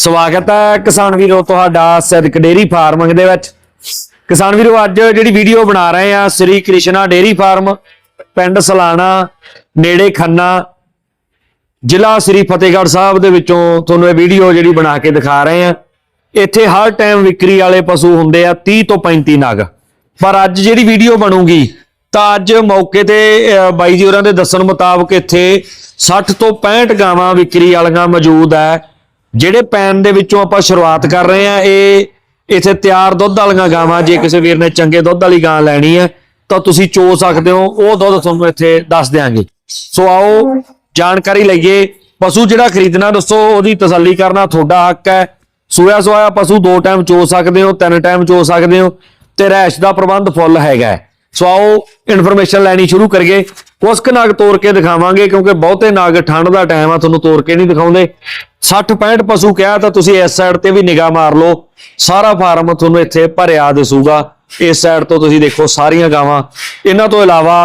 ਸਵਾਗਤ ਹੈ ਕਿਸਾਨ ਵੀਰੋ, ਤੁਹਾਡਾ ਸਿਦਕ ਡੇਰੀ ਫਾਰਮਿੰਗ ਦੇ ਵਿੱਚ। ਕਿਸਾਨ ਵੀਰੋ, ਅੱਜ ਜਿਹੜੀ ਵੀਡੀਓ ਬਣਾ ਰਹੇ ਆ ਸ੍ਰੀ ਕ੍ਰਿਸ਼ਨਾ ਡੇਰੀ ਫਾਰਮ, ਪਿੰਡ ਸਲਾਣਾ, ਨੇੜੇ ਖੰਨਾ, ਜ਼ਿਲ੍ਹਾ ਸ੍ਰੀ ਫਤਿਹਗੜ੍ਹ ਸਾਹਿਬ ਦੇ ਵਿੱਚੋਂ ਤੁਹਾਨੂੰ ਇਹ ਵੀਡੀਓ ਜਿਹੜੀ ਬਣਾ ਕੇ ਦਿਖਾ ਰਹੇ ਆ ਇੱਥੇ ਹਰ ਟਾਈਮ ਵਿਕਰੀ ਵਾਲੇ ਪਸ਼ੂ ਹੁੰਦੇ ਆ 30 ਤੋਂ 35 ਨਗ। ਪਰ ਅੱਜ ਜਿਹੜੀ ਵੀਡੀਓ ਬਣੂਗੀ, ਤਾਂ ਅੱਜ ਮੌਕੇ ਤੇ ਬਾਈ ਜੀ ਹੋਰਾਂ ਦੇ ਦੱਸਣ ਮੁਤਾਬਕ ਇੱਥੇ 60 ਤੋਂ 65 ਗਾਵਾਂ ਵਿਕਰੀ ਵਾਲੀਆਂ ਮੌਜੂਦ ਹੈ। ਜਿਹੜੇ ਪੈਨ ਦੇ ਵਿੱਚੋਂ ਆਪਾਂ ਸ਼ੁਰੂਆਤ ਕਰ ਰਹੇ ਆ ਇਹ ਇੱਥੇ ਤਿਆਰ ਦੁੱਧ ਵਾਲੀਆਂ ਗਾਵਾਂ, ਜੇ ਕਿਸੇ ਵੀਰ ਨੇ ਚੰਗੇ ਦੁੱਧ ਵਾਲੀ ਗਾਂ ਲੈਣੀ ਹੈ, ਤਾਂ ਤੁਸੀਂ ਚੋ ਸਕਦੇ ਹੋ, ਉਹ ਦੁੱਧ ਤੁਹਾਨੂੰ ਇੱਥੇ ਦੱਸ ਦਿਆਂਗੇ। ਸੋ ਆਓ, ਜਾਣਕਾਰੀ ਲਈਏ, ਪਸ਼ੂ ਜਿਹੜਾ ਖਰੀਦਣਾ, ਦੱਸੋ, ਉਹਦੀ ਤਸੱਲੀ ਕਰਨਾ ਤੁਹਾਡਾ ਹੱਕ ਹੈ। ਸੂਆ ਸੋਇਆ ਪਸ਼ੂ ਦੋ ਟਾਈਮ ਚੋ ਸਕਦੇ ਹੋ, ਤਿੰਨ ਟਾਈਮ ਚੋ ਸਕਦੇ ਹੋ, ਤੇ ਰਹਿਸ਼ ਦਾ ਪ੍ਰਬੰਧ ਫੁੱਲ ਹੈਗਾ ਸੋ ਆਓ ਇਨਫੋਰਮੇਸ਼ਨ ਲੈਣੀ ਸ਼ੁਰੂ ਕਰੀਏ। ਕੁਛ ਕੁ ਨਗ ਤੋੜ ਕੇ ਦਿਖਾਵਾਂਗੇ ਕਿਉਂਕਿ ਬਹੁਤੇ ਨਗ ਠੰਡ ਦਾ ਟਾਈਮ ਆ ਤੁਹਾਨੂੰ ਤੋੜ ਕੇ ਨਹੀਂ ਦਿਖਾਉਂਦੇ। 60 65 ਪਸ਼ੂ ਕਿਹਾ ਤਾਂ ਤੁਸੀਂ ਇਸ ਸਾਈਡ ਤੇ ਵੀ ਨਿਗਾਹ ਮਾਰ ਲਓ। ਸਾਰਾ ਫਾਰਮ ਤੁਹਾਨੂੰ ਇੱਥੇ ਭਰਿਆ ਦਿਸੂਗਾ। ਇਸ ਸਾਈਡ ਤੋਂ ਤੁਸੀਂ ਦੇਖੋ ਸਾਰੀਆਂ ਗਾਵਾਂ। ਇਹਨਾਂ ਤੋਂ ਇਲਾਵਾ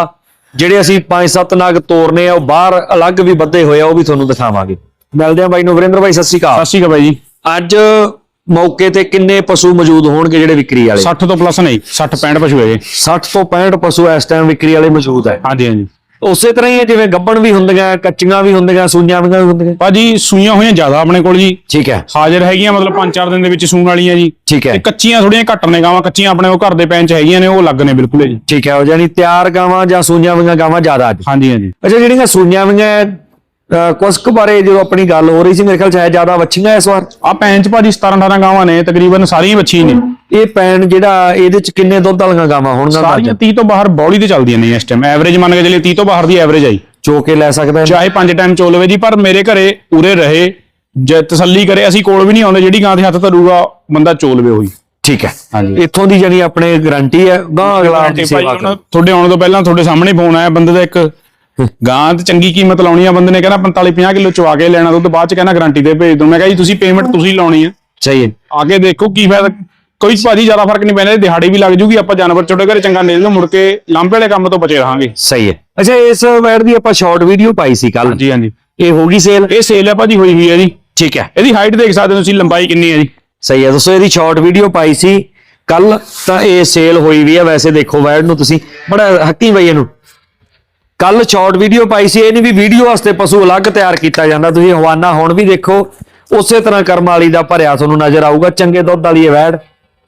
ਜਿਹੜੇ ਅਸੀਂ 5-7 ਨਗ ਤੋਰਨੇ ਆ ਉਹ ਬਾਹਰ ਅਲੱਗ ਵੀ ਬੱਧੇ ਹੋਏ ਆ ਉਹ ਵੀ ਤੁਹਾਨੂੰ ਦਿਖਾਵਾਂਗੇ। ਮਿਲਦੇ ਆ ਬਾਈ ਨੂੰ ਵਰਿੰਦਰ ਬਾਈ ਸਤਿ ਸ਼੍ਰੀ ਅਕਾਲ। ਸਤਿ ਸ਼੍ਰੀ ਅਕਾਲ ਬਾਈ ਜੀ। ਅੱਜ ਮੌਕੇ ਤੇ ਕਿੰਨੇ ਪਸ਼ੂ ਮੌਜੂਦ ਹੋਣਗੇ ਜਿਹੜੇ ਵਿਕਰੀ ਵਾਲੇ? 60 ਤੋਂ ਪਲੱਸ ਨਹੀਂ 60 65 ਪਸ਼ੂ ਹੈਗੇ 60 ਤੋਂ 65 ਪਸ਼ੂ ਇਸ ਟਾਈਮ ਵਿਕਰੀ ਵਾਲੇ ਮੌਜੂਦ ਹੈ। ਹਾਂਜੀ ਹਾਂਜੀ। ਉਸੇ ਤਰ੍ਹਾਂ ਹੀ ਹੈ ਜਿਵੇਂ ਗੱਬਣ ਵੀ ਹੁੰਦੀਆਂ ਕੱਚੀਆਂ ਵੀ ਹੁੰਦੀਆਂ ਸੂਈਆਂ ਵੀ ਹੁੰਦੀਆਂ। ਭਾਜੀ ਸੂਈਆਂ ਹੋਈਆਂ ਜ਼ਿਆਦਾ ਆਪਣੇ ਕੋਲ ਜੀ। ਠੀਕ ਹੈ। ਹਾਜ਼ਰ ਹੈਗੀਆਂ ਮਤਲਬ 5-4 ਦਿਨ ਦੇ ਵਿੱਚ ਸੂਣ ਵਾਲੀਆਂ ਜੀ। ਠੀਕ ਹੈ। ਤੇ ਕੱਚੀਆਂ ਥੋੜੀਆਂ ਘੱਟ ਨੇ ਗਾਵਾਂ ਕੱਚੀਆਂ ਆਪਣੇ ਉਹ ਘਰ ਦੇ ਪੈਣ ਚ ਹੈਗੀਆਂ ਨੇ ਉਹ ਲੱਗ ਨੇ ਬਿਲਕੁਲ ਜੀ। ਠੀਕ ਹੈ ਉਹ ਜਾਨੀ ਤਿਆਰ ਗਾਵਾਂ ਜਾਂ ਸੂਈਆਂ ਵੀਆਂ ਗਾਵਾਂ ਜ਼ਿਆਦਾ ਅੱਜ। ਹਾਂਜੀ ਹਾਂਜੀ। ਅੱਛਾ ਜਿਹੜੀਆਂ ਸੂਈਆਂ ਵੀਆਂ ਅਹ, ਕੁਛ ਕੁ ਬਾਰੇ ਜਦੋਂ ਆਪਣੀ ਗੱਲ ਹੋ ਰਹੀ ਸੀ ਮੇਰੇ ਖਿਆਲ ਚ ਹੈ ਜ਼ਿਆਦਾ ਵੱਛੀਆਂ ਇਸ ਵਾਰ? ਆ ਪੈਣ ਚ ਭਾਜੀ 17-18 ਗਾਵਾਂ ਨੇ ਤਕਰੀਬਨ ਸਾਰੀਆਂ ਬੱਚੀ ਨੇ। ਇਹ ਪੈਣ ਜਿਹੜਾ ਇਹਦੇ ਚ ਕਿੰਨੇ ਦੁੱਧ ਵਾਲੀਆਂ ਗਾਵਾਂ ਹੋਣਗੀਆਂ ਸਾਰੀਆਂ 30 ਤੋਂ ਬਾਹਰ ਬੌਲੀ ਤੇ ਚੱਲਦੀਆਂ ਨੇ ਇਸ ਟਾਈਮ ਐਵਰੇਜ ਮੰਨ ਕੇ ਚੱਲੀਏ 30 ਤੋਂ ਬਾਹਰ ਦੀ ਐਵਰੇਜ ਆਈ ਚੋ ਕੇ ਲੈ ਸਕਦਾ? ਚਾਹੇ ਪੰਜ ਟਾਈਮ ਚੋ ਲਵੇ ਜੀ ਪਰ ਮੇਰੇ ਘਰੇ ਉਰੇ ਰਹੇ ਜੇ ਤਸੱਲੀ ਕਰੇ ਅਸੀਂ ਕੋਲ ਵੀ ਨਹੀਂ ਆਉਂਦੇ ਜਿਹੜੀ ਗਾਂ ਦੇ ਹੱਥ ਧਰੂਗਾ ਬੰਦਾ ਚੋ ਲਵੇ ਉਹੀ। ਠੀਕ ਹੈ। ਹਾਂਜੀ। ਇੱਥੋਂ ਦੀ ਜਾਨੀ ਆਪਣੇ ਗਾਰੰਟੀ ਹੈ ਗਾਂ ਅਗਲਾ ਸੇਵਾ ਕਰੋ। ਤੁਹਾਡੇ ਆਉਣ ਤੋਂ ਪਹਿਲਾਂ ਤੁਹਾਡੇ ਸਾਹਮਣੇ ਫੋਨ ਆਇਆ ਬੰਦੇ ਦਾ ਇੱਕ ਗਾਂ ਤੇ ਚੰਗੀ ਕੀਮਤ ਲਾਉਣੀ ਆ ਬੰਦੇ ਨੇ ਕਹਿੰਦਾ 45 50 ਕਿਲੋ ਚਵਾ ਕੇ ਲੈਣਾ ਦੁੱਧ ਬਾਅਦ ਚ ਕਹਿੰਦਾ ਗਾਰੰਟੀ ਤੇ ਭੇਜ ਦੂੰ ਮੈਂ ਕਿਹਾ ਜੀ ਤੁਸੀਂ ਪੇਮੈਂਟ ਤੁਸੀਂ ਲਾਉਣੀ ਆ। ਸਹੀ ਹੈ। ਆਗੇ ਦੇਖੋ ਕੀ ਫਾਇਦਾ। ਕੋਈ ਭਾਜੀ ਜ਼ਿਆਦਾ ਫ਼ਰਕ ਨਹੀਂ ਪੈਂਦਾ ਦਿਹਾੜੀ ਵੀ ਲੱਗ ਜੂਗੀ ਆਪਾਂ ਜਾਨਵਰ ਛੋਟੇ ਘਰੇ ਚੰਗਾ ਨਿਕਲ ਮੁੜ ਕੇ ਲਾਂਬੇ ਵਾਲੇ ਕੰਮ ਤੋਂ ਬਚੇ ਰਹਾਂਗੇ। ਸਹੀ ਹੈ। ਅੱਛਾ ਇਸ ਵੈਰ ਦੀ ਆਪਾਂ ਸ਼ਾਰਟ ਵੀਡੀਓ ਪਾਈ ਸੀ ਕੱਲ ਹਾਂਜੀ ਹਾਂਜੀ। ਇਹ ਹੋ ਗਈ ਸੇਲ ਇਹ ਸੇਲ ਹੈ ਭਾਜੀ ਹੋਈ ਹੋਈ ਹੈ ਜੀ। ਠੀਕ ਹੈ। ਇਹਦੀ ਹਾਈਟ ਦੇਖ ਸਕਦੇ ਹੋ ਤੁਸੀਂ ਲੰਬਾਈ ਕਿੰਨੀ ਹੈ ਜੀ। ਸਹੀ ਹੈ ਦੋਸਤੋ ਇਹਦੀ ਸ਼ਾਰਟ ਵੀਡੀਓ ਪਾਈ ਸੀ। ਕੱਲ ਤਾਂ ਇਹ ਸੇਲ ਹੋਈ ਵੀ ਹੈ ਵੈਸੇ ਦੇਖੋ ਵੈਰ ਨੂੰ ਤੁਸੀਂ। ਬੜਾ ਹੱਕੀ ਬਈ ਇਹਨੂੰ। ਕੱਲ ਸ਼ਾਰਟ ਵੀਡੀਓ ਪਾਈ ਸੀ, ਇਹ ਨਹੀਂ ਵੀ ਵੀਡੀਓ ਵਾਸਤੇ ਪਸ਼ੂ ਅਲੱਗ ਤਿਆਰ ਕੀਤਾ ਜਾਂਦਾ, ਤੁਸੀਂ ਹਵਾਨਾ ਹੁਣ ਵੀ ਦੇਖੋ, ਉਸੇ ਤਰ੍ਹਾਂ ਕਰਮ ਵਾਲੀ ਦਾ ਭਰਿਆ ਤੁਹਾਨੂੰ ਨਜ਼ਰ ਆਊਗਾ, ਚੰਗੇ ਦੁੱਧ ਵਾਲੀ ਇਹ ਵੈੜ।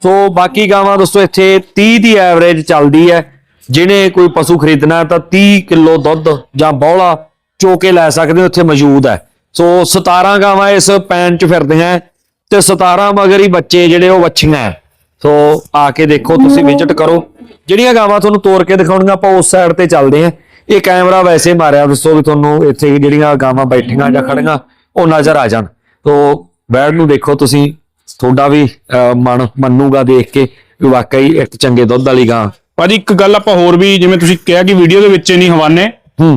ਸੋ ਬਾਕੀ ਗਾਵਾਂ ਦੋਸਤੋ, ਇੱਥੇ 30 ਦੀ ਐਵਰੇਜ ਚੱਲਦੀ ਹੈ। ਜਿਹਨੇ ਕੋਈ ਪਸ਼ੂ ਖਰੀਦਣਾ ਤਾਂ 30 ਕਿਲੋ ਦੁੱਧ ਜਾਂ ਬੌਲਾ ਚੋ ਕੇ ਲੈ ਸਕਦੇ ਹੋ, ਇੱਥੇ ਮੌਜੂਦ ਹੈ। ਸੋ 17 ਗਾਵਾਂ ਇਸ ਪੈਨ 'ਚ ਫਿਰਦੀਆਂ ਹੈ ਤੇ 17 ਮਗਰ ਹੀ ਬੱਚੇ ਜਿਹੜੇ ਉਹ ਵੱਛੀਆਂ ਹੈ। ਸੋ ਆ ਕੇ ਦੇਖੋ, ਤੁਸੀਂ ਵਿਜ਼ਿਟ ਕਰੋ। ਜਿਹੜੀਆਂ ਗਾਵਾਂ ਤੁਹਾਨੂੰ ਤੋਰ ਕੇ ਦਿਖਾਉਣੀਆਂ, ਆਪਾਂ ਉਸ ਸਾਈਡ ਤੇ ਚੱਲਦੇ ਆਂ ਇਹ ਕੈਮਰਾ ਵੈਸੇ ਮਾਰਿਆ ਦੱਸੋ ਵੀ ਤੁਹਾਨੂੰ ਇੱਥੇ ਜਿਹੜੀਆਂ ਗਾਵਾਂ ਬੈਠੀਆਂ ਜਾਂ ਖੜੀਆਂ ਉਹ ਨਜ਼ਰ ਆ ਜਾਣ। ਸੋ ਬੈਡ ਨੂੰ ਦੇਖੋ ਤੁਸੀਂ ਤੁਹਾਡਾ ਵੀ ਅਹ, ਮਨ ਮੰਨੂਗਾ ਦੇਖ ਕੇ ਵੀ ਵਾਕਈ ਇੱਕ ਚੰਗੇ ਦੁੱਧ ਵਾਲੀ ਗਾਂ। ਭਾਜੀ ਇੱਕ ਗੱਲ ਆਪਾਂ ਹੋਰ ਵੀ ਜਿਵੇਂ ਤੁਸੀਂ ਕਿਹਾ ਕਿ ਵੀਡੀਓ ਦੇ ਵਿੱਚ ਨਹੀਂ ਹਵਾਨੇ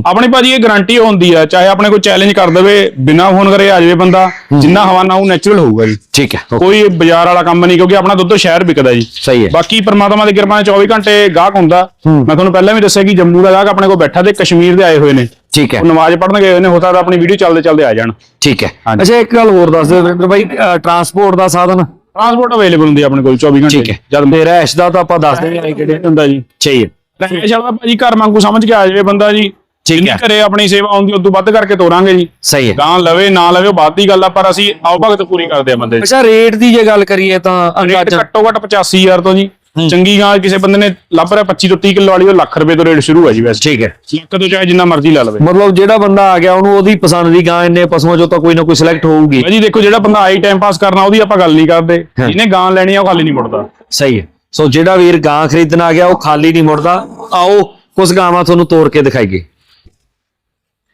ਆਪਣੀ ਭਾਜੀ ਇਹ ਗਾਰੰਟੀ ਹੁੰਦੀ ਆ ਚਾਹੇ ਆਪਣੇ ਕੋਈ ਚੈਲੰਜ ਕਰ ਦੇਵੇ ਬਿਨਾ ਫੋਨ ਕਰੇ ਆ ਜਾਵੇ ਬੰਦਾ ਜਿੰਨਾ ਹਵਾਨਾ ਉਹ ਨੈਚੁਰਲ ਹੋਊਗਾ ਜੀ। ਠੀਕ ਹੈ ਕੋਈ ਬਾਜ਼ਾਰ ਵਾਲਾ ਕੰਮ ਨਹੀਂ ਕਿਉਂਕਿ ਆਪਣਾ ਦੁੱਧ ਸ਼ਹਿਰ ਵਿਕਦਾ ਜੀ। ਸਹੀ ਹੈ। ਬਾਕੀ ਪ੍ਰਮਾਤਮਾ ਦੀ ਕਿਰਪਾ ਨਾਲ 24 ਘੰਟੇ ਗਾਹਕ ਹੁੰਦਾ। ਮੈਂ ਤੁਹਾਨੂੰ ਪਹਿਲਾਂ ਵੀ ਦੱਸਿਆ ਕਿ ਜੰਮੂ ਦਾ ਗਾਹਕ ਆਪਣੇ ਕੋਲ ਬੈਠਾ ਤੇ ਕਸ਼ਮੀਰ ਦੇ ਆਏ ਹੋਏ ਨੇ। ਠੀਕ ਹੈ। ਉਹ ਨਮਾਜ਼ ਪੜ੍ਹਨ ਗਏ ਹੋਏ ਨੇ ਹੋ ਸਕਦਾ ਆਪਣੀ ਵੀਡੀਓ ਚੱਲਦੇ ਚੱਲਦੇ ਆ ਜਾਣ। ਠੀਕ ਹੈ। ਅੱਛਾ ਇੱਕ ਗੱਲ ਹੋਰ ਦੱਸ ਦਿਓ ਵਰਿੰਦਰ ਭਾਈ ਟਰਾਂਸਪੋਰਟ ਦਾ ਸਾਧਨ? ਟਰਾਂਸਪੋਰਟ ਅਵੇਲੇਬਲ ਹੁੰਦੀ ਆਪਣੇ ਕੋਲ 24 ਘੰਟੇ। ਠੀਕ ਹੈ। ਜਦ ਤੇ ਰੈਸ਼ ਦਾ ਤਾਂ ਆਪਾਂ ਦੱਸ ਦਿੰਦੇ ਕਿਹੜੇ ਹੁੰਦਾ ਜੀ। ਚਾਹੀਏ ਰਹਿਸ਼ ਵਾਲਾ ਭਾਜੀ ਘਰ ਵਾਂਗੂ ਸਮਝ ਕੇ ਆ ਜਾਵੇ ਬੰਦਾ ਜੀ। ਠੀਕ ਜਿੰਨੀ ਹੈ। ਘਰੇ ਆਪਣੀ ਸੇਵਾ ਆਉਂਦੀ ਉਦੋਂ ਵੱਧ ਕਰਕੇ ਤੋਰਾਂਗੇ ਜੀ। ਸਹੀ ਹੈ। ਗਾਂ ਲਵੇ ਨਾ ਲਵੇ ਉਹ ਬਾਤ ਦੀ ਗੱਲ ਆ ਪਰ ਅਸੀਂ ਆਓ ਭਗਤ ਪੂਰੀ ਕਰਦੇ ਆ ਬੰਦੇ ਦੀ। ਅੱਛਾ ਰੇਟ ਦੀ ਜੇ ਗੱਲ ਕਰੀਏ ਤਾਂ ਰੇਟ ਅੰਦਾਜ਼ਾ ਘੱਟੋ ਘੱਟ 85000 ਤੋਂ ਜੀ। ਚੰਗੀ ਗਾਂ ਕਿਸੇ ਬੰਦੇ ਨੇ ਲੱਭ ਰਿਹਾ 25 ਤੋਂ 30 ਕਿਲੋ ਵਾਲੀ ਉਹ ਲੱਖ ਰੁਪਏ ਤੋਂ ਰੇਟ ਸ਼ੁਰੂ ਹੈ ਜੀ ਵੈਸੇ। ਠੀਕ ਹੈ। ਲੱਖ ਤੋਂ ਚਾਹੇ ਜਿੰਨਾ ਮਰਜ਼ੀ ਲਾ ਲਵੇ। ਮਤਲਬ ਜਿਹੜਾ ਬੰਦਾ ਆ ਗਿਆ ਉਹਨੂੰ ਉਹਦੀ ਪਸੰਦ ਦੀ ਗਾਂ ਇੰਨੇ ਪਸ਼ੂਆਂ ਚੋਂ ਤਾਂ ਕੋਈ ਨਾ ਕੋਈ ਸਿਲੈਕਟ ਹੋਊਗੀ। ਭਾਜੀ ਦੇਖੋ ਜਿਹੜਾ ਬੰਦਾ ਆਈ ਟਾਈਮ ਪਾਸ ਕਰਨਾ ਉਹਦੀ ਆਪਾਂ ਗੱਲ ਨਹੀਂ ਕਰਦੇ। ਜਿਹਨੇ ਗਾਂ ਲੈਣੀ ਆ ਉਹ ਖਾਲੀ ਨਹੀਂ ਮੁੜਦਾ। ਸਹੀ ਹੈ। ਸੋ ਜਿਹੜਾ ਵੀਰ ਗਾਂ ਖਰੀਦਣ ਆ ਗਿਆ ਉਹ ਖਾਲੀ ਨਹੀਂ ਮੁੜਦਾ। ਆਓ ਕੁਝ ਗਾਵਾਂ ਤੁਹਾਨੂੰ ਤੋੜ ਕੇ ਦਿਖਾਈਏ।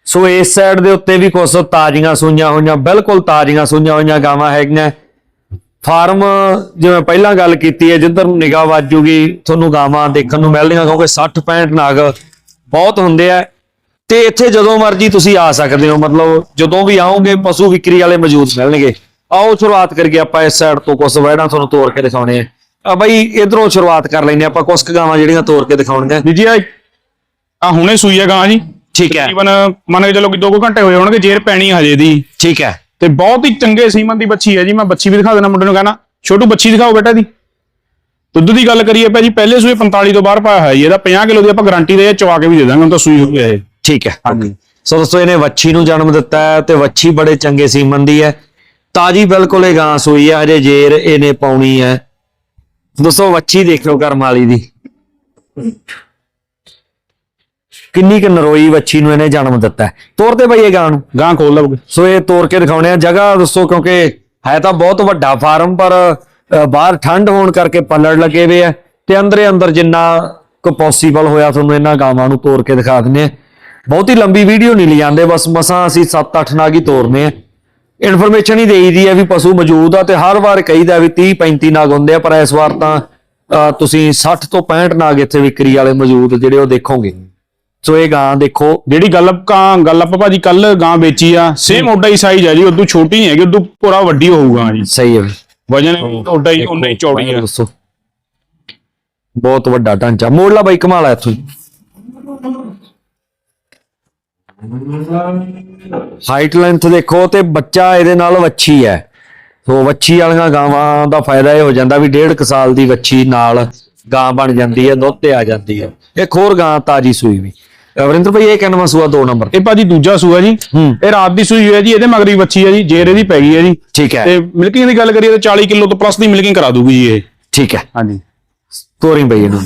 ਸੋ ਇਸ ਸਾਈਡ ਦੇ ਉੱਤੇ ਵੀ ਕੁਝ ਤਾਜ਼ੀਆਂ ਸੂਈਆਂ ਹੋਈਆਂ, ਬਿਲਕੁਲ ਤਾਜ਼ੀਆਂ ਸੂਈਆਂ ਹੋਈਆਂ ਗਾਵਾਂ ਹੈਗੀਆਂ। ਫਾਰਮ, ਜਿਵੇਂ ਪਹਿਲਾਂ ਗੱਲ ਕੀਤੀ ਹੈ, ਜਿੱਧਰ ਨਿਗਾਹ ਵੱਜੂਗੀ, ਤੁਹਾਨੂੰ ਗਾਵਾਂ ਦੇਖਣ ਨੂੰ ਮਿਲਣਗੀਆਂ ਕਿਉਂਕਿ 60 65 ਨਾਗ ਬਹੁਤ ਹੁੰਦੇ ਆ। ਤੇ ਇੱਥੇ ਜਦੋਂ ਮਰਜ਼ੀ ਤੁਸੀਂ ਆ ਸਕਦੇ ਹੋ, ਮਤਲਬ ਜਦੋਂ ਵੀ ਆਓਗੇ, ਪਸ਼ੂ ਵਿਕਰੀ ਵਾਲੇ ਮੌਜੂਦ ਮਿਲਣਗੇ। ਆਓ ਸ਼ੁਰੂਆਤ ਕਰੀਏ ਆਪਾਂ ਇਸ ਸਾਈਡ ਤੋਂ ਕੁਝ ਵੈੜਾਂ ਤੁਹਾਨੂੰ ਤੋੜ ਕੇ ਦਿਖਾਉਣੇ ਆ। ਆ ਬਈ, ਇਧਰੋਂ ਸ਼ੁਰੂਆਤ ਕਰ ਲੈਨੇ ਆਪਾਂ ਕੁਝ ਕੁ ਗਾਵਾਂ ਜਿਹੜੀਆਂ ਤੋੜ ਕੇ ਦਿਖਾਉਣੀਆਂ। ਜੀ ਜੀ ਆ ਹੁਣੇ ਸੂਈ ਆ ਗਾਂ ਜੀ। ਠੀਕ ਹੈ। ਤਕਰੀਬਨ ਮੰਨ ਕੇ ਚੱਲੋ ਕਿ 2 ਘੰਟੇ ਹੋਏ ਹੋਣਗੇ ਜੇਰ ਪੈਣੀ ਹਜੇ ਦੀ। ਠੀਕ ਹੈ। ਤੇ ਬਹੁਤ ਹੀ ਚੰਗੇ ਸੀਮਨ ਦੀ ਬੱਚੀ ਹੈ ਜੀ ਮੈਂ ਬੱਚੀ ਵੀ ਦਿਖਾ ਦੇਣਾ ਮੁੰਡੇ ਨੂੰ ਕਹਿਣਾ ਛੋਟੂ ਬੱਚੀ ਦਿਖਾਓ ਬੇਟਾ ਦੀ। ਦੁੱਧ ਦੀ ਗੱਲ ਕਰੀਏ ਭਾਜੀ ਪਹਿਲੇ ਸੂਏ 45 ਤੋਂ ਬਾਹਰ ਪਾਇਆ ਜੀ ਇਹਦਾ 50 ਕਿਲੋ ਦੀ ਆਪਾਂ ਗਾਰੰਟੀ ਦੇ ਚਵਾ ਕੇ ਵੀ ਦੇ ਦਾਂਗੇ ਹੁਣ ਤਾਂ ਸੂਈ ਹੋ ਗਿਆ ਇਹ। ਠੀਕ ਹੈ। ਹਾਂਜੀ। ਸੋ ਦੋਸਤੋ ਇਹਨੇ ਵੱਛੀ ਨੂੰ ਜਨਮ ਦਿੱਤਾ ਹੈ ਤੇ ਵੱਛੀ ਬੜੇ ਚੰਗੇ ਸੀਮਨ ਦੀ ਹੈ। ਤਾਜੀ ਬਿਲਕੁਲ ਇਹ ਗਾਂ ਸੂਈ ਹੈ ਹਜੇ ਜੇਰ ਇਹਨੇ ਪਾਉਣੀ ਹੈ। ਦੋਸਤੋ ਵੱਛੀ ਦੇਖੋ ਕਰਮ ਵਾਲੀ ਦੀ। ਕਿੰਨੀ ਕੁ ਨਰੋਈ ਵੱਛੀ ਨੂੰ ਇਹਨੇ ਜਨਮ ਦਿੱਤਾ ਹੈ। ਤੋਰ ਤੇ ਬਈ ਇਹ ਗਾਂ ਨੂੰ। ਗਾਂ ਖੋਲ ਲਵੋਗੇ ਸੋ ਇਹ ਤੋੜ ਕੇ ਦਿਖਾਉਣੇ ਆ। ਜਗ੍ਹਾ ਦੱਸੋ ਕਿਉਂਕਿ ਹੈ ਤਾਂ ਬਹੁਤ ਵੱਡਾ ਫਾਰਮ ਪਰ ਬਾਹਰ ਠੰਡ ਹੋਣ ਕਰਕੇ ਪੱਲੜ ਲੱਗੇ ਹੋਏ ਆ। ਤੇ ਅੰਦਰੇ ਅੰਦਰ ਜਿੰਨਾ ਕੁ ਪੋਸੀਬਲ ਹੋਇਆ ਤੁਹਾਨੂੰ ਇਹਨਾਂ ਗਾਵਾਂ ਨੂੰ ਤੋੜ ਕੇ ਦਿਖਾ ਦਿੰਨੇ ਆ ਬਹੁਤੀ ਲੰਬੀ ਵੀਡੀਓ ਨਹੀਂ ਲਈ ਜਾਂਦੇ ਬਸ ਮਸਾਂ ਅਸੀਂ 7-8 ਨਾਗ ਹੀ ਤੋਰਨੇ ਆ। ਇਨਫੋਰਮੇਸ਼ਨ ਹੀ ਦੇਈਦੀ ਆ ਵੀ ਪਸ਼ੂ ਮੌਜੂਦ ਆ ਤੇ ਹਰ ਵਾਰ ਕਹੀਦਾ ਵੀ 30-35 ਨਾਗ ਹੁੰਦੇ ਆ ਪਰ ਇਸ ਵਾਰ ਤਾਂ ਤੁਸੀਂ 60 ਤੋਂ 65 ਨਾਗ ਇੱਥੇ ਵਿਕਰੀ ਵਾਲੇ ਮੌਜੂਦ ਜਿਹੜੇ ਉਹ ਦੇਖੋਗੇ। ਸੋ ਇਹ ਗਾਂ ਦੇਖੋ ਜਿਹੜੀ ਗੱਲ ਕਾਂ ਗੱਲ ਆਪਾਂ ਭਾਜੀ ਕੱਲ ਗਾਂ ਵੇਚੀ ਆ ਸੇਮ ਓਡਾ ਹੀ ਸਾਈਜ਼ ਹੈ ਜੀ ਉਦੋਂ ਛੋਟੀ ਨਹੀਂ ਹੈਗੀ ਉਦੋਂ ਪੂਰਾ ਵੱਡੀ ਹੋਊਗਾ ਜੀ। ਸਹੀ ਹੈ ਵਜਨ ਓਡਾ ਹੀ ਹੀ ਚੌੜੀ ਆ। ਦੱਸੋ। ਬਹੁਤ ਵੱਡਾ ਢਾਂਚਾ। ਮੋੜਲਾ ਬਾਈ ਕਮਾਲ ਆ ਇੱਥੋਂ। ਹਾਈਟ ਲੈਂਥ ਦੇਖੋ ਤੇ ਬੱਚਾ ਇਹਦੇ ਨਾਲ ਵੱਛੀ ਹੈ। ਸੋ ਵੱਛੀ ਵਾਲੀਆਂ ਗਾਵਾਂ ਦਾ ਫਾਇਦਾ ਇਹ ਹੋ ਜਾਂਦਾ ਵੀ ਡੇਢ ਕੁ ਸਾਲ ਦੀ ਵੱਛੀ ਨਾਲ ਗਾਂ ਬਣ ਜਾਂਦੀ ਹੈ ਦੁੱਧ ਤੇ ਆ ਜਾਂਦੀ ਹੈ। ਇੱਕ ਹੋਰ ਗਾਂ ਤਾਜੀ ਸੂਈ ਵੀ। ਅਵਰਿੰਦਰ ਭਾਈ ਇਹ ਕਿੰਨਵਾਂ ਸੂਆ? 2 ਨੰਬਰ। ਇਹ ਭਾਜੀ ਦੂਜਾ ਸੂਆ ਜੀ। ਇਹ ਰਾਤ ਦੀ ਸੂਈ ਹੈ ਜੀ ਇਹਦੇ ਮਗਰੀ ਬੱਚੀ ਹੈ ਜੀ ਜੇਰ ਇਹਦੀ ਪੈ ਗਈ ਹੈ ਜੀ। ਠੀਕ ਹੈ। ਤੇ ਮਿਲਕਿੰਗ ਦੀ ਗੱਲ ਕਰੀਏ ਤਾਂ 40 ਕਿਲੋ ਤੋਂ ਪਲੱਸ ਦੀ ਮਿਲਕਿੰਗ ਕਰਾ ਦੂਗੀ ਜੀ ਇਹ। ਠੀਕ ਹੈ। ਹਾਂਜੀ। ਤੋਰੀ ਬਈ ਇਹਨੂੰ।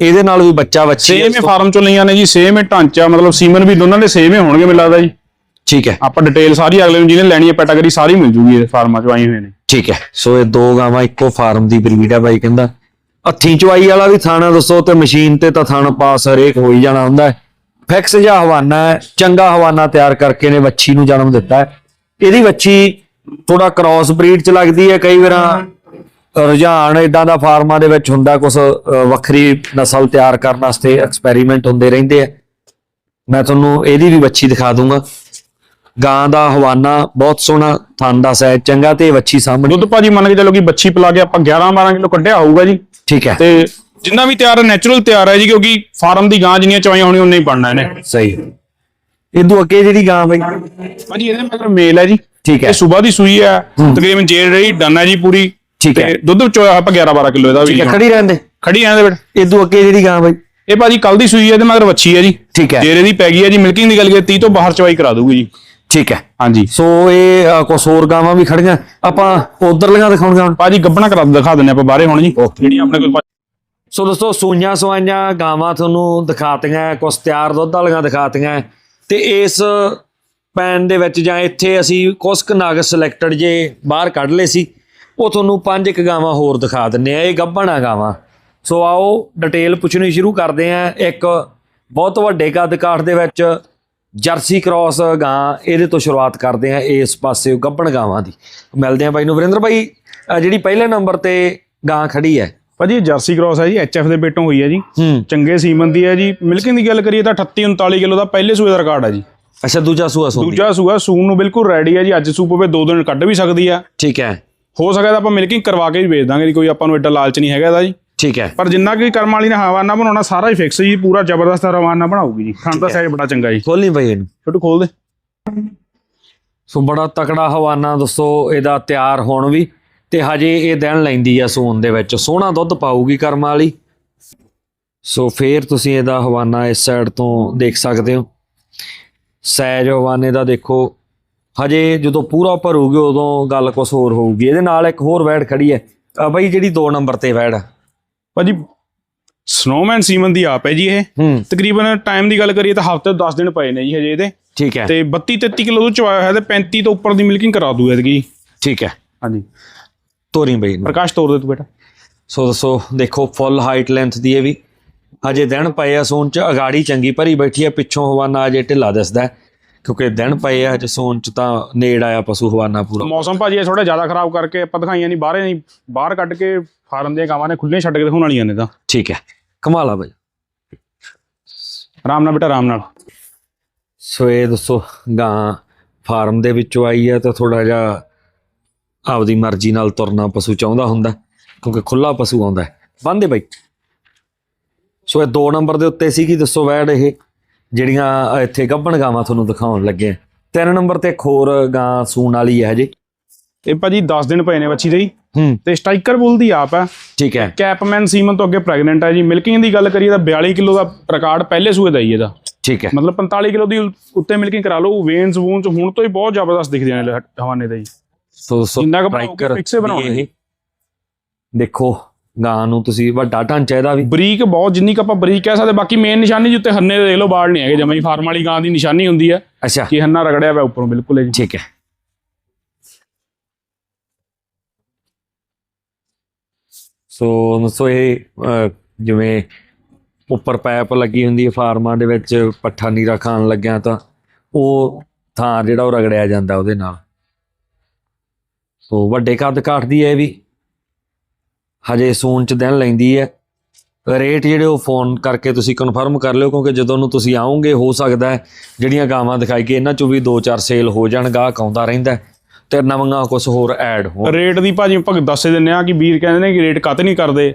ਇਹਦੇ ਨਾਲ ਵੀ ਬੱਚਾ ਹੈ। ਸੇਮ ਹੀ ਫਾਰਮ ਚੋਂ ਲਈਆਂ ਨੇ ਜੀ ਸੇਮ ਹੀ ਢਾਂਚਾ ਮਤਲਬ ਸੀਮਨ ਵੀ ਦੋਨਾਂ ਦੇ ਸੇਮ ਹੀ ਹੋਣਗੇ ਮੈਨੂੰ ਲੱਗਦਾ ਜੀ। ਠੀਕ ਹੈ। ਆਪਾਂ ਡਿਟੇਲ ਸਾਰੀ ਅਗਲੇ ਨੂੰ ਜਿਹਨੇ ਲੈਣੀ ਹੈ ਕੈਟਾਗਰੀ ਸਾਰੀ ਮਿਲ ਜੂਗੀ ਇਹ ਫਾਰਮਾਂ ਚੋਂ ਆਈ ਹੋਏ ਨੇ। ਠੀਕ ਹੈ, ਸੋ ਇਹ ਦੋ ਗਾਵਾਂ, ਇੱਕੋ ਫਾਰਮ ਦੀ ਬਰੀਡ ਹੈ ਬਾਈ ਕਹਿੰਦਾ। ਹੱਥੀਂ ਚਵਾਈ ਵਾਲਾ ਵੀ ਥਾਣਾ ਦੱਸੋ ਤੇ ਮਸ਼ੀਨ ਤੇ ਤਾਂ ਥਣ ਪਾਸ ਹਰੇਕ ਹੋ ਹੀ ਜਾਣਾ ਹੁੰਦਾ ਹੈ। ਫਿਕਸ ਜਾਂ ਹਵਾਨਾ ਹੈ, ਚੰਗਾ ਹਵਾਨਾ ਤਿਆਰ ਕਰਕੇ ਨੇ ਵੱਛੀ ਨੂੰ ਜਨਮ ਦਿੱਤਾ ਹੈ। ਇਹਦੀ ਵੱਛੀ ਥੋੜਾ ਕ੍ਰਾਸ ਬਰੀਡ ਚ ਲੱਗਦੀ ਹੈ, ਕਈ ਵਾਰਾਂ ਰੁਝਾਨ ਇਦਾਂ ਦਾ ਫਾਰਮਾਂ ਦੇ ਵਿੱਚ ਹੁੰਦਾ ਕੁਝ ਵੱਖਰੀ ਨਸਲ ਤਿਆਰ ਕਰਨ ਵਾਸਤੇ ਐਕਸਪੈਰੀਮੈਂਟ ਹੁੰਦੇ ਰਹਿੰਦੇ ਆ ਮੈਂ ਤੁਹਾਨੂੰ ਇਹਦੀ ਵੀ ਵੱਛੀ ਦਿਖਾ ਦੂੰਗਾ। ਗਾਂ ਦਾ ਹਵਾਨਾ ਬਹੁਤ ਸੋਹਣਾ ਥਣ ਦਾ ਸਾਈਜ਼ ਚੰਗਾ ਤੇ ਵੱਛੀ ਸਾਹਮਣੇ ਦੁੱਧ ਭਾਜੀ ਮੰਨ ਕੇ ਚੱਲੋ ਕਿ ਬੱਚੀ ਪਿਲਾ ਕੇ ਆਪਾਂ 11 12 ਕਿਲੋ ਕੱਢਿਆ ਹੋਊਗਾ ਜੀ। ਠੀਕ ਹੈ। ਤੇ ਜਿੰਨਾ ਵੀ ਤਿਆਰ ਹੈ ਨੈਚੁਰਲ ਤਿਆਰ ਹੈ ਜੀ ਕਿਉਂਕਿ ਫਾਰਮ ਦੀ ਗਾਂ ਜਿੰਨੀਆਂ ਚਵਾਈਆਂ ਹੋਣੀਆਂ ਉਨਾ ਹੀ ਬਣਨਾ ਇਹਨੇ। ਸਹੀ ਇਦੋਂ ਅੱਗੇ ਜਿਹੜੀ ਗਾਂ ਬਈ? ਭਾਜੀ ਇਹਦੇ ਮਤਲਬ ਮੇਲ ਹੈ ਜੀ। ਠੀਕ ਹੈ। ਇਹ ਸਵੇਰ ਦੀ ਸੂਈ ਹੈ ਤਕਰੀਬਨ ਜੇਰ ਰਹੀ ਡਨ ਹੈ ਜੀ ਪੂਰੀ। ਠੀਕ ਹੈ। ਦੁੱਧ ਚੋਇਆ ਆਪਾਂ 11 12 ਕਿਲੋ ਇਹਦਾ ਵੀ ਠੀਕ ਹੈ ਖੜੀ ਰਹਿੰਦੇ ਖੜੀ ਆਂ ਦੇ ਬੇਟ। ਇਦੋਂ ਅੱਗੇ ਜਿਹੜੀ ਗਾਂ ਬਈ? ਇਹ ਭਾਜੀ ਕੱਲ ਦੀ ਸੂਈ ਹੈ ਤੇ ਮਗਰ ਵੱਛੀ ਹੈ ਜੀ। ਠੀਕ ਹੈ। ਜੇਰ ਇਹਦੀ ਪੈ ਗਈ ਹੈ ਜੀ ਮਿਲਕਿੰਗ ਦੀ ਗੱਲ ਕਰੀਏ 30 ਤੋਂ ਬਾਹਰ ਚਵਾਈ ਕਰਾ ਦੂਗੀ ਜੀ। ਠੀਕ ਹੈ। ਹਾਂਜੀ। ਸੋ ਇਹ ਅ, ਕੁਛ ਹੋਰ ਗਾਵਾਂ ਵੀ ਖੜੀਆਂ। ਆਪਾਂ ਉਧਰਲੀਆਂ ਦਿਖਾਉਣਗੇ ਹੁਣ ਭਾਜੀ ਗੱਬਣਾ ਕਰਾ ਦਿਖਾ ਦਿੰਨੇ ਆਪਾਂ ਬਾਹਰੇ ਹੁਣ ਜੀ। ਜਿਹੜੀ ਆਪਣੇ ਕੋਲ ਸੋ ਦੋਸਤੋ ਸੂਈਆਂ ਸਵਾਈਆਂ ਗਾਵਾਂ ਤੁਹਾਨੂੰ ਦਿਖਾਤੀਆਂ ਕੁਛ ਤਿਆਰ ਦੁੱਧ ਵਾਲੀਆਂ ਦਿਖਾਤੀਆਂ। ਤੇ ਇਸ ਪੈਨ ਦੇ ਵਿੱਚ ਜਾਂ ਇੱਥੇ ਅਸੀਂ ਕੁਛ ਕੁ ਨਗ ਸਿਲੈਕਟਡ ਜੇ ਬਾਹਰ ਕੱਢ ਲਏ ਸੀ ਉਹ ਤੁਹਾਨੂੰ ਪੰਜ ਇੱਕ ਗਾਵਾਂ ਹੋਰ ਦਿਖਾ ਦਿੰਨੇ ਆ ਇਹ ਗੱਭਣਾ ਗਾਵਾਂ। ਸੋ ਆਓ ਡਿਟੇਲ ਪੁੱਛਣੀ ਸ਼ੁਰੂ ਕਰਦੇ ਆ ਇੱਕ ਬਹੁਤ ਵੱਡੇ ਕੱਦ ਕਾਠ ਦੇ ਵਿੱਚ ਜਰਸੀ ਕ੍ਰਾਸ ਗਾਂ ਇਹਦੇ ਤੋਂ ਸ਼ੁਰੂਆਤ ਕਰਦੇ ਆ ਇਸ ਪਾਸੇ ਗੱਭਣ ਗਾਵਾਂ ਦੀ। ਮਿਲਦੇ ਆ ਬਾਈ ਨੂੰ। ਵਰਿੰਦਰ ਬਾਈ ਜਿਹੜੀ ਪਹਿਲੇ ਨੰਬਰ ਤੇ ਗਾਂ ਖੜੀ ਹੈ। ਭਾਜੀ ਜਰਸੀ ਕ੍ਰਾਸ ਹੈ ਜੀ ਐਚਐਫ ਦੇ ਬੇਟੋਂ ਹੋਈ ਹੈ ਜੀ। ਚੰਗੇ ਸੀਮਨ ਦੀ ਹੈ ਜੀ। ਮਿਲਕਿੰਗ ਦੀ ਗੱਲ ਕਰੀਏ ਤਾਂ 38 39 ਕਿਲੋ ਦਾ ਪਹਿਲੇ ਸੂਏ ਦਾ ਰਿਕਾਰਡ ਹੈ ਜੀ। ਅੱਛਾ ਦੂਜਾ ਸੂਆ ਸੋਦੀ ਦੂਜਾ ਸੂਆ ਸੂਣ ਨੂੰ ਬਿਲਕੁਲ ਰੈਡੀ ਹੈ ਜੀ। ਅੱਜ ਸੂ ਪਵੇ ਦੋ ਦਿਨ ਕੱਢ ਵੀ ਸਕਦੀ ਆ। ਠੀਕ ਹੈ। ਹੋ ਸਕਦਾ ਆਪਾਂ ਮਿਲਕਿੰਗ ਕਰਵਾ ਕੇ ਵੀ ਵੇਚ ਦਾਂਗੇ ਜੀ। ਕੋਈ ਆਪਾਂ ਨੂੰ ਐਡਾ ਲਾਲਚ ਨਹੀਂ ਹੈਗਾ ਇਹਦਾ ਜੀ। ਠੀਕ ਹੈ। ਪਰ ਜਿੰਨਾ ਕਿ ਕਰਮ ਵਾਲੀ ਨੇ ਹਵਾਨਾ ਬਣਾਉਣਾ ਸਾਰਾ ਹੀ ਫਿਕਸ ਜੀ ਪੂਰਾ ਜ਼ਬਰਦਸਤ ਰਵਾਨਾ ਬਣਾਉਗੀ ਜੀ। ਖਾਣ ਦਾ ਸਾਈਜ਼ ਬੜਾ ਚੰਗਾ ਜੀ। ਖੋਲਣੀ ਪਈ ਇਹਨੂੰ। ਛੋਟੂ ਖੋਲ ਦੇ। ਸੋ ਬੜਾ ਤਕੜਾ ਹਵਾਨਾ ਦੋਸਤੋ ਇਹਦਾ ਤਿਆਰ ਹੋਣ ਵੀ ਤੇ ਹਜੇ ਇਹ ਦਿਨ ਲੈਂਦੀ ਆ ਸੂਨ ਦੇ ਵਿੱਚ। ਸੋਹਣਾ ਦੁੱਧ ਪਾਊਗੀ ਕਰਮ ਵਾਲੀ। ਸੋ ਫੇਰ ਤੁਸੀਂ ਇਹਦਾ ਹਵਾਨਾ ਇਸ ਸਾਈਡ ਤੋਂ ਦੇਖ ਸਕਦੇ ਹੋ। ਸੈਜ ਹਵਾਨੇ ਦਾ ਦੇਖੋ ਹਜੇ ਜਦੋਂ ਪੂਰਾ ਭਰੂਗੀ ਉਦੋਂ ਗੱਲ ਕੁਝ ਹੋਰ ਹੋਊਗੀ। ਇਹਦੇ ਨਾਲ ਇੱਕ ਹੋਰ ਵੈੜ ਖੜੀ ਹੈ। ਆ ਬਈ ਜਿਹੜੀ 2 ਨੰਬਰ ਤੇ ਵੈੜ ਆ। ਭਾਜੀ ਸਨੋਮੈਨ ਸੀਮਨ ਦੀ ਆਪ ਹੈ ਜੀ ਇਹ। ਤਕਰੀਬਨ ਟਾਈਮ ਦੀ ਗੱਲ ਕਰੀਏ ਤਾਂ ਹਫ਼ਤੇ 10 ਦਿਨ ਪਏ ਨੇ ਜੀ ਹਜੇ ਇਹਦੇ। ਠੀਕ ਹੈ। ਤੇ 32 33 ਕਿਲੋ ਦੁੱਧ ਚਵਾਇਆ ਹੋਇਆ ਤੇ 35 ਤੋਂ ਉੱਪਰ ਦੀ ਮਿਲਕਿੰਗ ਕਰਾ ਦੂ ਇਹਦੀ ਠੀਕ ਹੈ। ਹਾਂਜੀ। ਤੋਰੀ ਬਈ। ਪ੍ਰਕਾਸ਼ ਤੋਰ ਦੇ ਤੂੰ ਬੇਟਾ। ਸੋ ਦੱਸੋ ਦੇਖੋ ਫੁੱਲ ਹਾਈਟ ਲੈਂਥ ਦੀ ਇਹ ਵੀ। ਹਜੇ ਦਿਨ ਪਏ ਆ ਸੋਨ ਚ ਅਗਾੜੀ ਚੰਗੀ ਭਰੀ ਬੈਠੀ ਆ ਪਿੱਛੋਂ ਹਵਾਨਾ ਅਜੇ ਢਿੱਲਾ ਦਿਸਦਾ। ਹੈ, ਕਿਉਂਕਿ ਦਿਨ ਪਏ ਆ ਹਜੇ ਸੋਨ ਚ ਤਾਂ ਨੇੜ ਆਇਆ ਪਸ਼ੂ ਹਵਾਨਾ ਪੂਰਾ। ਮੌਸਮ ਭਾਜੀ ਇਹ ਥੋੜਾ ਜ਼ਿਆਦਾ ਖਰਾਬ ਕਰਕੇ ਆਪਾਂ ਦਿਖਾਈਆਂ ਨਹੀਂ ਬਾਹਰੇ ਨਹੀਂ ਬਾਹਰ ਕੱਢ ਕੇ ਫਾਰਮ ਦੀਆਂ ਗਾਵਾਂ ਨੇ ਖੁੱਲੇ ਛੱਡ ਕੇ ਦਿਖਾਉਣ ਵਾਲੀਆਂ ਨੇ ਤਾਂ। ਠੀਕ ਹੈ ਕਮਾਲ ਆ ਬਈ। ਆਰਾਮ ਨਾਲ ਬੇਟਾ ਆਰਾਮ ਨਾਲ। ਸੋ ਇਹ ਦੱਸੋ ਗਾਂ ਫਾਰਮ ਦੇ ਵਿੱਚੋਂ ਆਈ ਹੈ ਤਾਂ ਥੋੜਾ ਜਿਹਾ ਆਪਦੀ ਮਰਜ਼ੀ ਨਾਲ ਤੁਰਨਾ ਪਸ਼ੂ ਚਾਹੁੰਦਾ ਹੁੰਦਾ ਕਿਉਂਕਿ ਖੁੱਲਾ ਪਸ਼ੂ ਆਉਂਦਾ ਬੰਦੇ ਬਈ। ਸੋ ਇਹ 2 ਨੰਬਰ ਦੇ ਉੱਤੇ ਸੀ ਕੀ ਦੱਸੋ ਵੈੜ ਇਹ? ਜਿਹੜੀਆਂ ਇੱਥੇ ਗੱਭਣ ਗਾਵਾਂ ਤੁਹਾਨੂੰ ਦਿਖਾਉਣ ਲੱਗੇ। ਤਿੰਨ ਨੰਬਰ ਤੇ ਇੱਕ ਹੋਰ ਗਾਂ ਸੂਣ ਵਾਲੀ ਹੈ ਹਜੇ। ਇਹ ਭਾਜੀ 10 ਦਿਨ ਪਏ ਨੇ ਬੱਚੀ ਦੇ ਹੂੰ। ਤੇ ਸਟ੍ਰਾਈਕਰ ਬੁੱਲ ਦੀ ਆਪ ਹੈ। ਠੀਕ ਹੈ। ਕੈਪਮੈਨ ਸੀਮਨ ਤੋਂ ਅੱਗੇ ਪ੍ਰੈਗਨੈਂਟ ਹੈ ਜੀ। ਮਿਲਕਿੰਗ ਦੀ ਗੱਲ ਕਰੀਏ ਤਾਂ 42 ਕਿਲੋ ਦਾ ਰਿਕਾਰਡ ਪਹਿਲੇ ਸੂਏ ਦਾ ਹੀ ਇਹਦਾ। ਠੀਕ ਹੈ। ਮਤਲਬ 45 ਕਿਲੋ ਦੀ ਉੱਤੇ ਮਿਲਕਿੰਗ ਕਰਾ ਲਓ। ਵੇਨਸ ਵੂਨਸ ਹੁਣ ਤੋਂ ਹੀ ਬਹੁਤ ਜ਼ਬਰਦਸਤ ਦਿਖਦੀਆਂ ਨੇ ਹਵਾਨੇ ਦੇ ਜੀ। ਸੋ ਸੋ ਜਿੰਨਾ ਕੁ ਹੀ ਬਣਾਉਣਾ ਦੇਖੋ। ਗਾਂ ਨੂੰ ਤੁਸੀਂ ਵੱਡਾ ਢਾਂਚਾ ਇਹਦਾ ਵੀ। ਬਰੀਕ ਬਹੁਤ ਜਿੰਨੀ ਕੁ ਆਪਾਂ ਬਰੀਕ ਕਹਿ ਸਕਦੇ ਬਾਕੀ ਮੇਨ ਨਿਸ਼ਾਨੀ ਜੀ ਉੱਤੇ ਹੰਨੇ ਦੇ ਦੇਖ ਲਓ ਬਾਲ ਨਹੀਂ ਹੈਗੇ ਜਮਾਂ ਹੀ ਫਾਰਮ ਵਾਲੀ ਗਾਂ ਦੀ ਨਿਸ਼ਾਨੀ ਹੁੰਦੀ ਹੈ ਅੱਛਾ। ਕਿ ਹੰਨਾ ਰਗੜਿਆ ਹੋਇਆ ਉੱਪਰੋਂ ਬਿਲਕੁਲ ਹੈ ਜੀ। ਠੀਕ ਹੈ। ਸੋ ਸੋ ਇਹ ਜਿਵੇਂ ਉੱਪਰ ਪਾਈਪ ਲੱਗੀ ਹੁੰਦੀ ਹੈ ਫਾਰਮਾਂ ਦੇ ਵਿੱਚ ਪੱਠਾ ਨੀਰਾ ਖਾਣ ਲੱਗਿਆ ਤਾਂ ਉਹ ਥਾਂ ਜਿਹੜਾ ਉਹ ਰਗੜਿਆ ਜਾਂਦਾ ਉਹਦੇ ਨਾਲ। ਸੋ ਵੱਡੇ ਕੱਦ ਕਾਠਦੀ ਹੈ ਇਹ ਵੀ। ਹਜੇ ਸੂਨ ਚ ਦਿਨ ਲੈਂਦੀ ਹੈ। ਰੇਟ ਜਿਹੜੇ ਉਹ ਫੋਨ ਕਰਕੇ ਤੁਸੀਂ ਕਨਫਰਮ ਕਰ ਲਿਓ, ਕਿਉਂਕਿ ਜਦੋਂ ਨੂੰ ਤੁਸੀਂ ਆਓਗੇ ਹੋ ਸਕਦਾ ਜਿਹੜੀਆਂ ਗਾਵਾਂ ਦਿਖਾਈ ਕਿ ਇਹਨਾਂ ਚੋਂ ਵੀ 2-4 ਸੇਲ ਹੋ ਜਾਣ, ਗਾਹਕ ਆਉਂਦਾ ਰਹਿੰਦਾ ਤੇ ਨਵੀਆਂ ਕੁਝ ਹੋਰ ਐਡ ਹੋ। ਰੇਟ ਦੀ ਭਾਜੀ ਆਪਾਂ ਦੱਸ ਦਿੰਨੇ ਆ ਕਿ ਵੀਰ ਕਹਿੰਦੇ ਨੇ ਕਿ ਰੇਟ ਕੱਤ ਨਹੀਂ ਕਰਦੇ।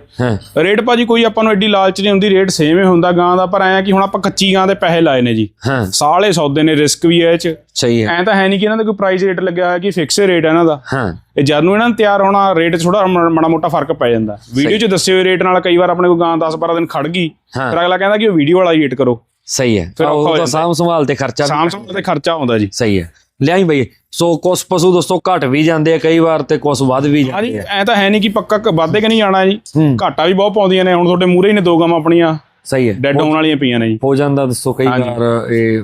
ਰੇਟ ਭਾਜੀ ਕੋਈ ਆਪਾਂ ਨੂੰ ਐਡੀ ਲਾਲਚ ਨਹੀਂ ਹੁੰਦੀ ਰੇਟ ਸੇਮ ਹੀ ਹੁੰਦਾ ਗਾਂ ਦਾ ਪਰ ਐਂ ਕਿ ਹੁਣ ਆਪਾਂ ਕੱਚੀ ਗਾਂ ਦੇ ਪੈਸੇ ਲਾਏ ਨੇ ਜੀ। ਸਾਲੇ ਸੌਦੇ ਨੇ ਰਿਸਕ ਵੀ ਇਹ ਚ। ਸਹੀ ਹੈ। ਐਂ ਤਾਂ ਹੈ ਨਹੀਂ ਕਿ ਇਹਨਾਂ ਦਾ ਕੋਈ ਪ੍ਰਾਈਸ ਰੇਟ ਲੱਗਿਆ ਹੋਇਆ ਕਿ ਫਿਕਸ ਰੇਟ ਹੈ ਇਹਨਾਂ ਦਾ। ਹਾਂ। ਇਹ ਜਦ ਨੂੰ ਇਹਨਾਂ ਨੂੰ ਤਿਆਰ ਹੋਣਾ ਰੇਟ ਥੋੜਾ ਮਾੜਾ ਮੋਟਾ ਫ਼ਰਕ ਪੈ ਜਾਂਦਾ। ਵੀਡੀਓ 'ਚ ਦੱਸੇ ਹੋਏ ਰੇਟ ਨਾਲ ਕਈ ਵਾਰ ਆਪਣੇ ਕੋਲ ਗਾਂ 10 12 ਦਿਨ ਖੜ ਗਈ। ਫਿਰ ਅਗਲਾ ਕਹਿੰਦਾ ਕਿ ਉਹ ਵੀਡੀਓ ਵਾਲਾ ਹੀ ਰੇਟ ਕਰੋ। ਸਹੀ ਹੈ। ਫਿਰ ਉਹ ਤਾਂ। ਸਾਂਭ ਸੰਭਾਲ ਤੇ ਖਰਚਾ ਸਾਮ ਸਾਮ ਤੇ ਖਰਚਾ ਆਉਂਦਾ ਜੀ। ਸਹੀ ਹੈ। ਲਿਆਈ ਬਈ। ਸੋ ਕੁਛ ਪਸ਼ੂ ਦੋਸਤੋ ਘਟ ਵੀ ਜਾਂਦੇ ਆ ਕਈ ਵਾਰ ਤੇ ਕੁਛ ਵੱਧ ਵੀ ਹਾਂਜੀ ਜਾਂਦੇ ਆ। ਐ ਤਾਂ ਹੈ ਨਹੀਂ ਕਿ ਪੱਕਾ ਵਾਧੇ ਕਿ ਨਹੀਂ ਜਾਣਾ ਜੀ। ਹੂੰ। ਘਾਟਾ ਵੀ ਬਹੁਤ ਪਾਉਂਦੀਆਂ ਨੇ ਹੁਣ ਤੁਹਾਡੇ ਮੂਹਰੇ ਹੀ ਨੇ ਦੋ ਗਾਵਾਂ ਆਪਣੀਆਂ। ਸਹੀ ਹੈ। ਡੈੱਡ ਹੋਣ ਵਾਲੀਆਂ ਪਈਆਂ ਨੇ ਜੀ। ਹੋ ਜਾਂਦਾ ਦੱਸੋ ਕਈ ਹਾਂਜੀ। ਵਾਰ ਇਹ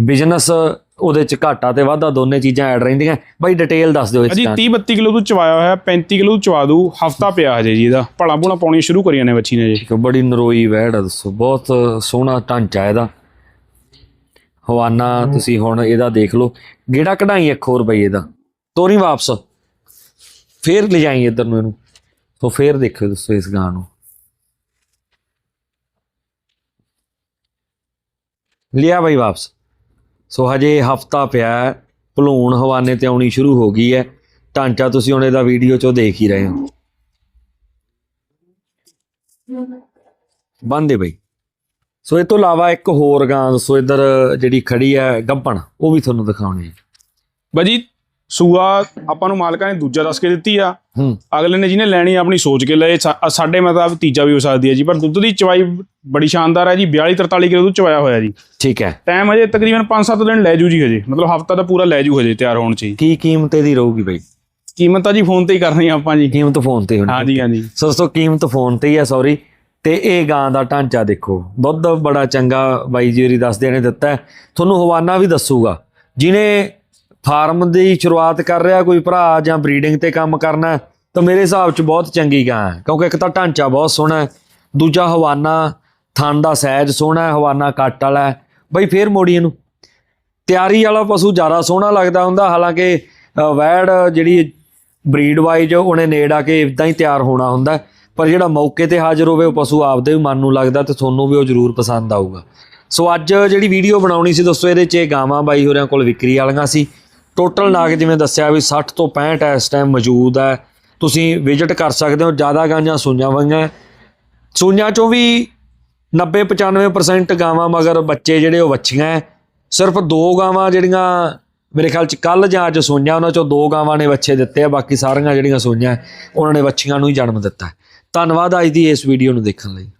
ਬਿਜ਼ਨਸ ਉਹਦੇ ਚ ਘਾਟਾ ਤੇ ਵਾਧਾ ਦੋਨੇ ਚੀਜ਼ਾਂ ਐਡ ਰਹਿੰਦੀਆਂ। ਬਾਈ ਡਿਟੇਲ ਦੱਸ ਦਿਓ ਇਸ ਅਜੀ ਦਾ 30 32 ਕਿਲੋ ਤੋਂ ਚਵਾਇਆ ਹੋਇਆ 35 ਕਿਲੋ ਚਵਾ ਦੂ ਹਫਤਾ ਪਿਆ ਹਜੇ ਜੀ ਇਹਦਾ। ਭਲਾ ਭੂਣਾ ਪਾਉਣੀ ਸ਼ੁਰੂ ਕਰੀਆਂ ਨੇ ਬੱਚੀ ਨੇ ਜੀ। ਬੜੀ ਨਰੋਈ ਵਹਿੜ ਆ ਦੱਸੋ। ਬਹੁਤ ਸੋਹਣਾ ਢਾਂਚਾ ਇਹਦਾ। ਹਵਾਨਾ ਤੁਸੀਂ ਹੁਣ ਇਹਦਾ ਦੇਖ ਲਓ। ਗੇੜਾ ਕਢਾਈ ਇੱਕ ਹੋਰ ਬਈ ਇਹਦਾ। ਤੋਰੀ ਵਾਪਸ। ਫੇਰ ਲਿਜਾਈ ਇੱਧਰ ਨੂੰ ਇਹਨੂੰ। ਸੋ ਫੇਰ ਦੇਖਿਓ ਦੱਸੋ ਇਸ ਗਾਂ ਨੂੰ। ਲਿਆ ਬਈ ਵਾਪਸ। ਸੋ ਹਜੇ ਹਫਤਾ ਪਿਆ ਭਲੂਣ ਹਵਾਨੇ ਤੇ ਆਉਣੀ ਸ਼ੁਰੂ ਹੋ ਗਈ ਹੈ। ਢਾਂਚਾ ਤੁਸੀਂ ਹੁਣ ਇਹਦਾ ਵੀਡੀਓ ਚੋਂ ਦੇਖ ਹੀ ਰਹੇ ਹੋ। ਬੰਦੇ ਬਈ। ਸੋ ਇਹ ਤੋਂ ਇਲਾਵਾ ਇੱਕ ਹੋਰ ਗਾਂ ਦੱਸੋ ਇੱਧਰ ਜਿਹੜੀ ਖੜੀ ਹੈ ਗੱਪਣ ਉਹ ਵੀ ਤੁਹਾਨੂੰ ਦਿਖਾਉਣੀ ਹੈ। ਬਾਜੀ ਸੂਆ ਆਪਾਂ ਨੂੰ ਮਾਲਕਾਂ ਨੇ ਦੂਜਾ ਦੱਸ ਕੇ ਦਿੱਤੀ ਆ। ਅਗਲੇ ਨੇ ਜਿਹਨੇ ਲੈਣੀ ਆਪਣੀ ਸੋਚ ਕੇ ਲਏ ਸਾ- ਸਾਡੇ ਮਤਲਬ ਤੀਜਾ ਵੀ ਹੋ ਸਕਦੀ ਹੈ ਜੀ ਪਰ ਦੁੱਧ ਦੀ ਚਵਾਈ ਬੜੀ ਸ਼ਾਨਦਾਰ ਹੈ ਜੀ 42 43 ਕਿਲੋ ਦੁੱਧ ਚਵਾਇਆ ਹੋਇਆ ਜੀ। ਠੀਕ ਹੈ। ਟਾਈਮ ਹਜੇ ਤਕਰੀਬਨ 5-7 ਦਿਨ ਲੈ ਜੂ ਜੀ ਹਜੇ ਮਤਲਬ ਹਫਤਾ ਤਾਂ ਪੂਰਾ ਲੈ ਜੂ ਹਜੇ ਤਿਆਰ ਹੋਣ ਚ ਕੀ ਕੀਮਤ ਇਹਦੀ ਰਹੂਗੀ ਬਈ? ਕੀਮਤ ਤਾਂ ਜੀ ਫੋਨ ਤੇ ਹੀ ਕਰਨੀ ਆ ਆਪਾਂ ਜੀ। ਕੀਮਤ ਫੋਨ ਤੇ ਹੋਣੀ। ਹਾਂਜੀ ਹਾਂਜੀ। ਸੋ ਦੋਸਤੋ ਕੀਮਤ ਫੋਨ ਤੇ ਹੀ ਹੈ ਸੌਰੀ ਤੇ ਇਹ ਗਾਂ ਦਾ ਢਾਂਚਾ ਦੇਖੋ। ਦੁੱਧ ਬੜਾ ਚੰਗਾ ਬਾਈ ਜੀ ਹੋਰੀ ਦੱਸਦੇ ਨੇ ਦਿੱਤਾ ਤੁਹਾਨੂੰ ਹਵਾਨਾ ਵੀ ਦੱਸੂਗਾ। ਜਿਨੇ ਫਾਰਮ ਦੀ ਸ਼ੁਰੂਆਤ ਕਰ ਰਿਹਾ ਕੋਈ ਭਰਾ ਜਾਂ ਬਰੀਡਿੰਗ ਤੇ ਕੰਮ ਕਰਨਾ ਤਾਂ ਮੇਰੇ ਹਿਸਾਬ 'ਚ ਬਹੁਤ ਚੰਗੀ ਗਾਂ ਹੈ। ਕਿਉਂਕਿ ਇੱਕ ਤਾਂ ਢਾਂਚਾ ਬਹੁਤ ਸੋਹਣਾ ਹੈ ਦੂਜਾ ਹਵਾਨਾ ਥਣ ਦਾ ਸਾਈਜ਼ ਸੋਹਣਾ ਹੈ ਹਵਾਨਾ ਕੱਟ ਵਾਲਾ ਹੈ। ਬਈ ਫੇਰ ਮੋੜੀ ਇਹਨੂੰ। ਤਿਆਰੀ ਵਾਲਾ ਪਸ਼ੂ ਜ਼ਿਆਦਾ ਸੋਹਣਾ ਲੱਗਦਾ ਹੁੰਦਾ ਹਾਲਾਂਕਿ ਅ, ਵੈੜ ਜਿਹੜੀ ਬਰੀਡ ਵਾਈਜ਼ ਉਹਨੇ ਨੇੜ ਆ ਕੇ ਇਦਾਂ ਹੀ ਤਿਆਰ ਹੋਣਾ ਹੁੰਦਾ ਪਰ ਜਿਹੜਾ ਮੌਕੇ ਤੇ ਹਾਜ਼ਰ ਹੋਵੇ, ਉਹ ਪਸ਼ੂ ਆਪਦੇ ਵੀ ਮਨ ਨੂੰ ਲੱਗਦਾ ਤੇ ਤੁਹਾਨੂੰ ਵੀ ਉਹ ਜ਼ਰੂਰ ਪਸੰਦ ਆਊਗਾ। ਸੋ ਅੱਜ ਜਿਹੜੀ ਵੀਡੀਓ ਬਣਾਉਣੀ ਸੀ ਦੋਸਤੋ, ਇਹਦੇ 'ਚ ਇਹ ਗਾਵਾਂ ਬਾਈ ਹੋਰਿਆਂ ਕੋਲ ਵਿਕਰੀ ਵਾਲੀਆਂ ਸੀ। ਟੋਟਲ ਨਾਗ ਜਿਵੇਂ ਦੱਸਿਆ ਵੀ 60 ਤੋਂ 65 ਇਸ ਟਾਈਮ ਮੌਜੂਦ ਹੈ। ਤੁਸੀਂ ਵਿਜ਼ਿਟ ਕਰ ਸਕਦੇ ਹੋ, ਜ਼ਿਆਦਾ ਗਾਂਆਂ ਸੂਈਆਂ ਹੋਈਆਂ ਸੂਈਆਂ ਚੋਂ ਵੀ 90 95% ਗਾਵਾਂ, ਮਗਰ ਬੱਚੇ ਜਿਹੜੇ ਉਹ ਵੱਛੀਆਂ ਹੈ। ਸਿਰਫ ਦੋ ਗਾਵਾਂ ਜਿਹੜੀਆਂ ਮੇਰੇ ਖਿਆਲ ਚ ਕੱਲ ਜਾਂ ਅੱਜ ਸੂਈਆਂ, ਉਹਨਾਂ ਚੋਂ ਦੋ ਗਾਵਾਂ ਨੇ ਬੱਚੇ ਦਿੱਤੇ ਆ, ਬਾਕੀ ਸਾਰੀਆਂ ਜਿਹੜੀਆਂ ਸੂਈਆਂ, ਉਹਨਾਂ ਨੇ ਵੱਛੀਆਂ ਨੂੰ ਹੀ ਜਨਮ ਦਿੱਤਾ ਧੰਨਵਾਦ ਅੱਜ ਦੀ ਇਸ ਵੀਡੀਓ ਨੂੰ ਦੇਖਣ ਲਈ।